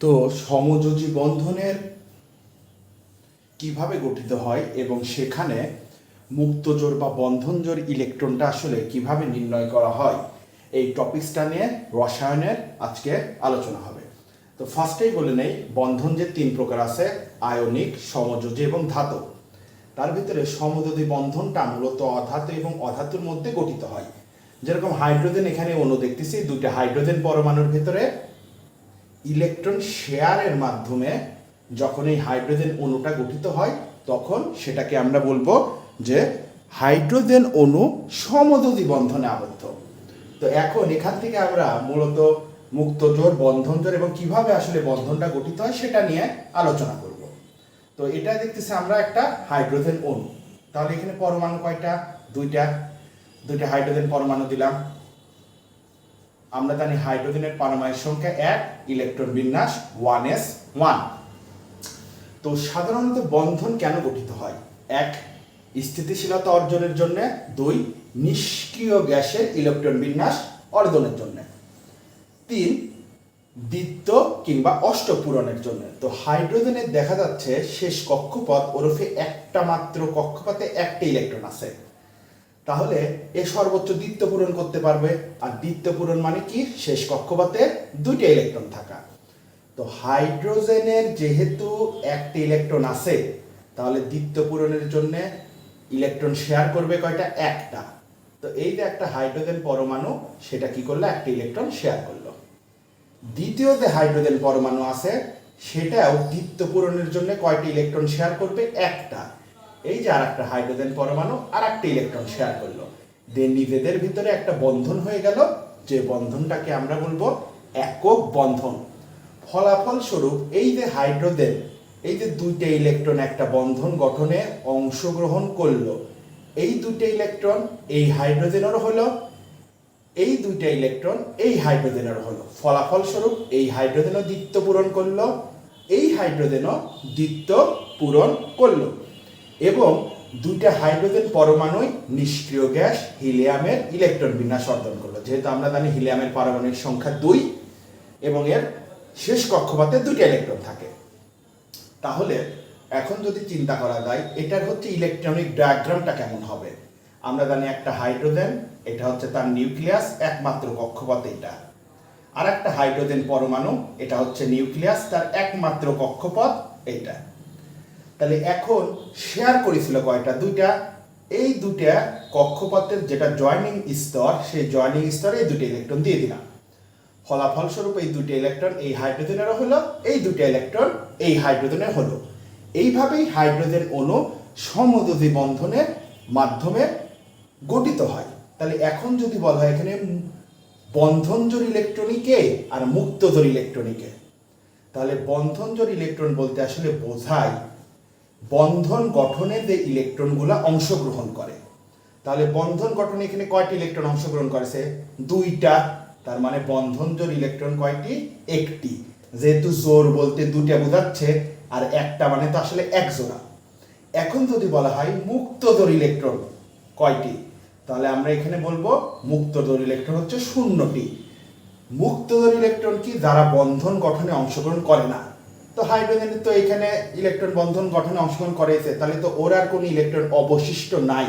তো সমযোজী বন্ধনের কীভাবে গঠিত হয় এবং সেখানে মুক্তজোর বা বন্ধনজোর ইলেকট্রনটা আসলে কীভাবে নির্ণয় করা হয়, এই টপিকসটা নিয়ে রসায়নের আজকে আলোচনা হবে। তো ফার্স্টেই বলে নেই, বন্ধন যে তিন প্রকার আছে, আয়নিক, সমযোজী এবং ধাতব তার ভিতরে সমযোজী বন্ধনটা মূলত অধাতু এবং অধাতুর মধ্যে গঠিত হয়। যেরকম হাইড্রোজেন এখানে অণু দেখতেছি, দুইটা হাইড্রোজেন পরমাণুর ভিতরে ইলেকট্রন শেয়ারের মাধ্যমে যখন এই হাইড্রোজেন অণুটা গঠিত হয়, তখন সেটাকে আমরা বলব যে হাইড্রোজেন অণু সমযোজী বন্ধনে আবদ্ধ। তো এখন এখান থেকে আমরা মূলত মুক্তজোর বন্ধনজোর এবং কীভাবে আসলে বন্ধনটা গঠিত হয় সেটা নিয়ে আলোচনা করব। তো এটা দেখতেছি আমরা একটা হাইড্রোজেন অণু। তাহলে এখানে পরমাণু কয়টা? দুইটা। দুইটা হাইড্রোজেন পরমাণু দিলাম। আমরা জানি হাইড্রোজেনের পারমাণবিক সংখ্যা এক, ইলেকট্রন বিন্যাস ওয়ান এস ওয়ান। তো সাধারণত বন্ধন কেন গঠিত হয়? এক, স্থিতিশীলতা অর্জনের জন্য। দুই, নিষ্ক্রিয় গ্যাসের ইলেকট্রন বিন্যাস অর্জনের জন্য। তিন দ্বিত্ব কিংবা অষ্ট পূরণের জন্য। তো হাইড্রোজেনের দেখা যাচ্ছে শেষ কক্ষপথ ওরফে একটা মাত্র কক্ষপথে একটা ইলেকট্রন আছে। তাহলে এ সর্বোচ্চ দ্বিত্ব পূরণ করতে পারবে, আর দ্বিত্ব পূরণ মানে কি? শেষ কক্ষপথে দুইটা ইলেকট্রন থাকা। তো হাইড্রোজেনের যেহেতু একটি ইলেকট্রন আছে, তাহলে দ্বিত্ব পূরণের জন্য ইলেকট্রন শেয়ার করবে কয়টা? একটা। তো এই যে একটা হাইড্রোজেন পরমাণু, সেটা কি করল? একটা ইলেকট্রন শেয়ার করল। দ্বিতীয় যে হাইড্রোজেন পরমাণু আছে, সেটাও দ্বিত্ব পূরণের জন্য কয়টি ইলেকট্রন শেয়ার করবে? একটা। এই যে আর একটা হাইড্রোজেন পরমাণু আর একটা ইলেকট্রন শেয়ার করল। দিয়ে নিজেদের ভিতরে একটা বন্ধন হয়ে গেল, যে বন্ধনটাকে আমরা বলব একক বন্ধন। ফলাফল স্বরূপ এই যে হাইড্রোজেন, এই যে দুইটা ইলেকট্রন একটা বন্ধন গঠনে অংশগ্রহণ করল, এই দুইটা ইলেকট্রন এই হাইড্রোজেনেরও হলো, এই দুইটা ইলেকট্রন এই হাইড্রোজেনের হলো। ফলাফল স্বরূপ এই হাইড্রোজেনও দ্বিত্ব পূরণ করল, এই হাইড্রোজেনও দ্বিত্ব পূরণ করল। এবং দুইটা হাইড্রোজেন পরমাণুই নিষ্ক্রিয় গ্যাস, হিলিয়ামের ইলেকট্রন বিন্যাস অর্জন করল। যেহেতু আমরা জানি হিলিয়ামের পারমাণবিক সংখ্যা দুই, এবং এর শেষ কক্ষপথে দুইটা ইলেকট্রন থাকে। তাহলে এখন যদি চিন্তা করা যায়, এটার হচ্ছে ইলেকট্রনিক ডায়াগ্রামটা কেমন হবে? আমরা জানি একটা হাইড্রোজেন, এটা হচ্ছে তার নিউক্লিয়াস, একমাত্র কক্ষপথ এটা। আর একটা হাইড্রোজেন পরমাণু, এটা হচ্ছে নিউক্লিয়াস, তার একমাত্র কক্ষপথ এটা। তাহলে এখন শেয়ার করেছিল কয়টা? দুইটা। এই দুইটা কক্ষপথের যেটা জয়নিং স্তর, সেই জয়নিং স্তরে এই দুটো ইলেকট্রন দিয়ে দিলাম। ফলাফলস্বরূপ এই দুটি ইলেকট্রন এই হাইড্রোজেনেরও হলো, এই দুটি ইলেকট্রন এই হাইড্রোজেনের হলো। এইভাবেই হাইড্রোজেন অণু সমযোজী বন্ধনের মাধ্যমে গঠিত হয়। তাহলে এখন যদি বলা হয় এখানে বন্ধনজোর ইলেকট্রনিকে আর মুক্তজোর ইলেকট্রনিকে তাহলে বন্ধনজোর ইলেকট্রন বলতে আসলে বোঝায় বন্ধন গঠনে যে ইলেকট্রনগুলো অংশগ্রহণ করে। তাহলে বন্ধন গঠনে এখানে কয়টি ইলেকট্রন অংশগ্রহণ করেছে দুইটা। তার মানে বন্ধন জোর ইলেকট্রন কয়টি? একটি। যেহেতু জোর বলতে দুইটা বোঝাচ্ছে, আর একটা মানে তো আসলে এক জোড়া এখন যদি বলা হয় মুক্ত জোর ইলেকট্রন কয়টি? তাহলে আমরা এখানে বলব মুক্ত জোর ইলেকট্রন হচ্ছে শূন্যটি। মুক্ত জোর ইলেকট্রন কি? যারা বন্ধন গঠনে অংশগ্রহণ করে না। তো হাইড্রোজেনের তো এখানে ইলেকট্রন বন্ধন গঠনে অংশগ্রহণ করেছে, তাহলে তো ওর আর কোনো ইলেকট্রন অবশিষ্ট নাই।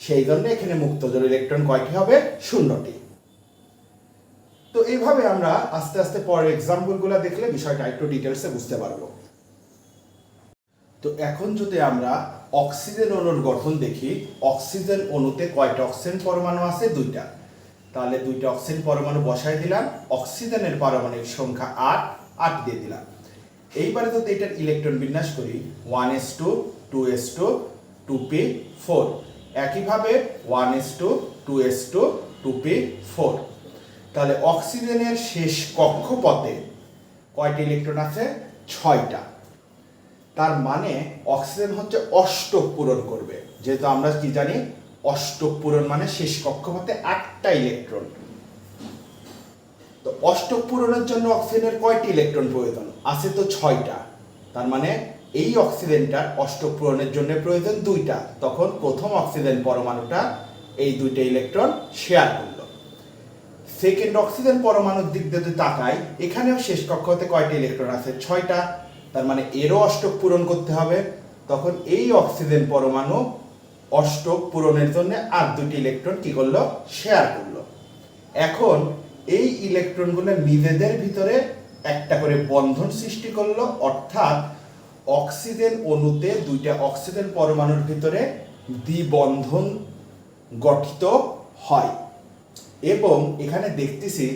সেই জন্য এখানে মুক্ত মুক্তজোর ইলেকট্রন কয়টি হবে? শূন্যটি। তো এইভাবে আমরা আস্তে আস্তে পরের এক্সাম্পলগুলো দেখলে বিষয়টা একটু ডিটেলসে বুঝতে পারব। তো এখন যদি আমরা অক্সিজেন অণুর গঠন দেখি অক্সিজেন অণুতে কয়টা অক্সিজেন পরমাণু আছে? দুইটা। তাহলে দুইটা অক্সিজেন পরমাণু বসাই দিলাম অক্সিজেনের পারমাণবিক সংখ্যা আট আট দিয়ে দিলাম। এইবারে যদি এটার ইলেকট্রন বিন্যাস করি। One S two two S two two P four একইভাবে one S two two S two two P four তাহলে অক্সিজেনের শেষ কক্ষপথে কয়টি ইলেকট্রন আছে? ছয়টা। তার মানে অক্সিজেন হচ্ছে অষ্টক পূরণ করবে। যেহেতু আমরা কি জানি, অষ্টক পূরণ মানে শেষ কক্ষপথে আটটা ইলেকট্রন অষ্টক পূরণের জন্য অক্সিজেনের কয়টি ইলেকট্রন প্রয়োজন? আছে তো ছয়টা। তার মানে এই অক্সিজেনটার অষ্টক পূরণের জন্য প্রয়োজন দুইটা। তখন প্রথম অক্সিজেন পরমাণুটা এই দুইটা ইলেকট্রন শেয়ার করল। সেকেন্ড অক্সিজেন পরমাণুর দিক দিয়ে যদি তাকাই, এখানেও শেষ কক্ষতে কয়টা ইলেকট্রন আছে? ছয়টা। তার মানে এরও অষ্টক পূরণ করতে হবে। তখন এই অক্সিজেন পরমাণু অষ্টক পূরণের জন্য আর দুটি ইলেকট্রন কি করল? শেয়ার করল। এখন এই ইলেকট্রনগুলো নিজেদের ভিতরে একটা করে বন্ধন সৃষ্টি করল, অর্থাৎ অক্সিজেন অণুতে দুইটা অক্সিজেন পরমাণুর ভিতরে দ্বিবন্ধন গঠিত হয়। এবং এখানে দেখতেছি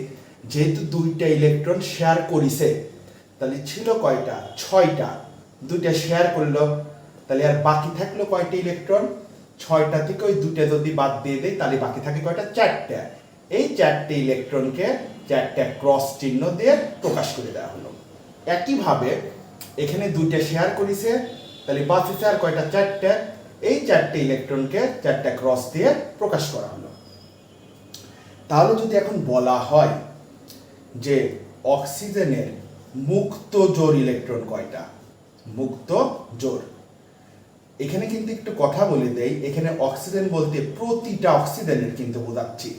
যেহেতু দুইটা ইলেকট্রন শেয়ার করিছে, তাহলে ছিল কয়টা? ছয়টা। দুইটা শেয়ার করল, তাহলে আর বাকি থাকল কয়টা ইলেকট্রন ছয়টা থেকে ওই দুটো যদি বাদ দিয়ে দেয় তাহলে বাকি থাকে কয়টা? চারটা। এই চারটে ইলেকট্রনকে চারটা ক্রস চিহ্ন দিয়ে প্রকাশ করে দেওয়া হলো। একইভাবে এখানে দুইটা শেয়ার করেছে, তাহলে বাঁচেছে আর কয়টা? চারটে। এই চারটে ইলেকট্রনকে চারটা ক্রস দিয়ে প্রকাশ করা হলো। তাহলে যদি এখন বলা হয় যে অক্সিজেনের মুক্ত জোর ইলেকট্রন কয়টা? মুক্ত জোর। এখানে কিন্তু একটু কথা বলে দেই, এখানে অক্সিজেন বলতে প্রতিটা অক্সিজেনের কিন্তু বোঝাচ্ছি।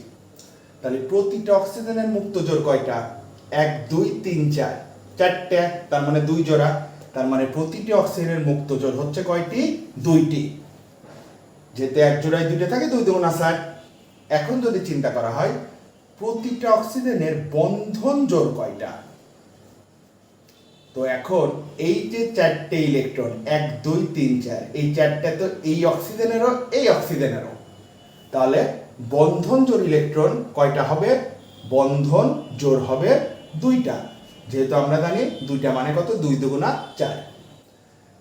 তাহলে প্রতিটা অক্সিজেনের মুক্ত জোর কয়টা? এক, দুই, তিন, চার। চারটে, তার মানে দুই জোড়া। তার মানে প্রতিটি অক্সিজেনের মুক্ত জোর হচ্ছে কয়টি? দুইটি। যেতে এক জোড়ায় দুইটা থাকে, দুই দুগুণা ষাট। এখন যদি চিন্তা করা হয়, প্রতিটা অক্সিজেনের বন্ধন জোর কয়টা? তো এখন এই যে চারটে ইলেকট্রন, এক, দুই, তিন, চার, এই চারটা তো এই অক্সিজেনেরও এই অক্সিজেনেরও। তাহলে বন্ধন জোর ইলেকট্রন কয়টা হবে? বন্ধন জোর হবে দুইটা। যেহেতু আমরা জানি দুইটা মানে কত? দুই দুগুণা চার।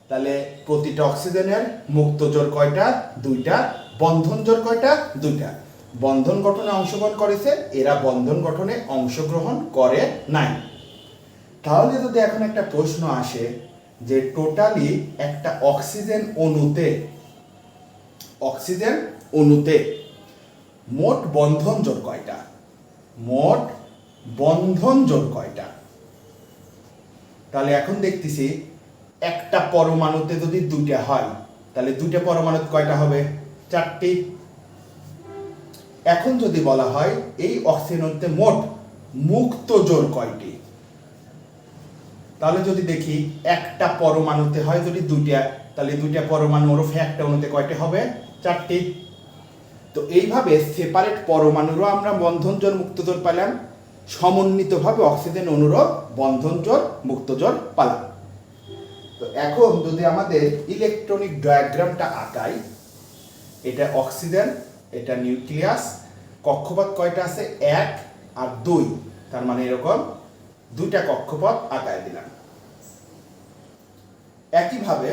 তাহলে প্রতিটা অক্সিজেনের মুক্ত জোর কয়টা? দুইটা। বন্ধন জোর কয়টা? দুইটা। বন্ধন গঠনে অংশগ্রহণ করেছে, এরা বন্ধন গঠনে অংশগ্রহণ করে নাই। তাহলে যদি এখন একটা প্রশ্ন আসে যে টোটালি একটা অক্সিজেন অণুতে অক্সিজেন অণুতে মোট বন্ধন জোর কয়টা? মোট বন্ধন জোর কয়টা? তাহলে এখন দেখতেছি একটা পরমাণুতে যদি দুইটা হয়, তাহলে দুইটা পরমাণু কয়টা হবে? চারটি। এখন যদি বলা হয় এই অক্সিজেনতে মোট মুক্ত জোর কয়টি? তাহলে যদি দেখি একটা পরমাণুতে হয় যদি দুইটা, তাহলে দুইটা পরমাণু ওরফে একটা অণুতে কয়টি হবে? চারটি। তো এইভাবে সেপারেট পরমাণুরও আমরা বন্ধন জোর মুক্ত জোর পেলাম সমন্বিতভাবে অক্সিজেন অণুরও বন্ধন জোর মুক্ত জোর পেলাম তো এখন যদি আমাদের ইলেকট্রনিক ডায়াগ্রামটা আঁকাই, এটা অক্সিজেন এটা নিউক্লিয়াস কক্ষপথ কয়টা আছে? এক আর দুই। তার মানে এরকম দুইটা কক্ষপথ আঁকায় দিলাম। একইভাবে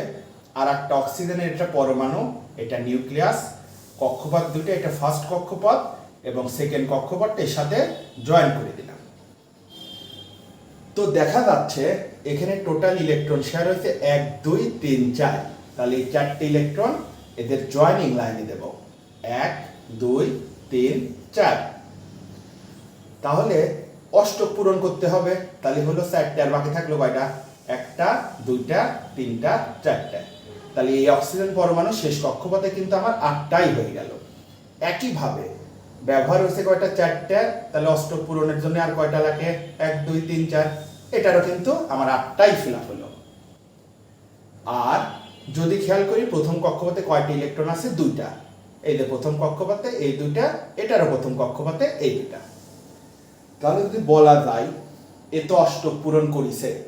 আর একটা অক্সিজেনের এটা পরমাণু, এটা নিউক্লিয়াস কক্ষপথ দুটো এটা ফার্স্ট কক্ষপথ এবং সেকেন্ড কক্ষপথটা এর সাথে জয়েন করে দিলাম। তো দেখা যাচ্ছে এখানে টোটাল ইলেকট্রন শেয়ার হয়েছে এক, দুই, তিন, চার। তাহলে এই চারটে ইলেকট্রন এদের জয়েনিং লাইনে দেব। এক, দুই, তিন, চার। তাহলে অষ্টক পূরণ করতে হবে। তাহলে হলো চারটে আর বাকি থাকল কয়টা? একটা, দুইটা, তিনটা, চারটা। তাহলে এই অক্সিজেন পরমাণু শেষ কক্ষপথে কিন্তু আমার আটটাই হয়ে গেল। একইভাবে ব্যবহার হয়েছে কয়টা? চারটা। তাহলে অষ্টক পূরণের জন্য আর কয়টা লাগে? এক, দুই, তিন, চার। এটারও কিন্তু আমার আটটাই ফিল হলো। আর যদি খেয়াল করি, প্রথম কক্ষপথে কয়টি ইলেকট্রন আছে? দুইটা। এই যে প্রথম কক্ষপথে এই দুইটা, এটারও প্রথম কক্ষপথে এই দুইটা। তাহলে যদি বলা যায়, এ তো অষ্টক পূরণ করিছে।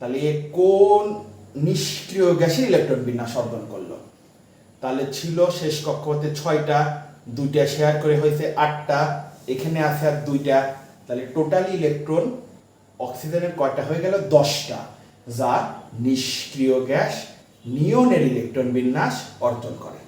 তাহলে এ কোন নিষ্ক্রিয় গ্যাসের ইলেকট্রন বিন্যাস অর্জন করল। তাহলে ছিল শেষ কক্ষপথে ছয়টা, দুইটা শেয়ার করে হয়েছে আটটা, এখানে আছে আর দুইটা। তাহলে টোটালি ইলেকট্রন অক্সিজেনের কয়টা হয়ে গেল? দশটা, যা নিষ্ক্রিয় গ্যাস নিয়নের ইলেকট্রন বিন্যাস অর্জন করে।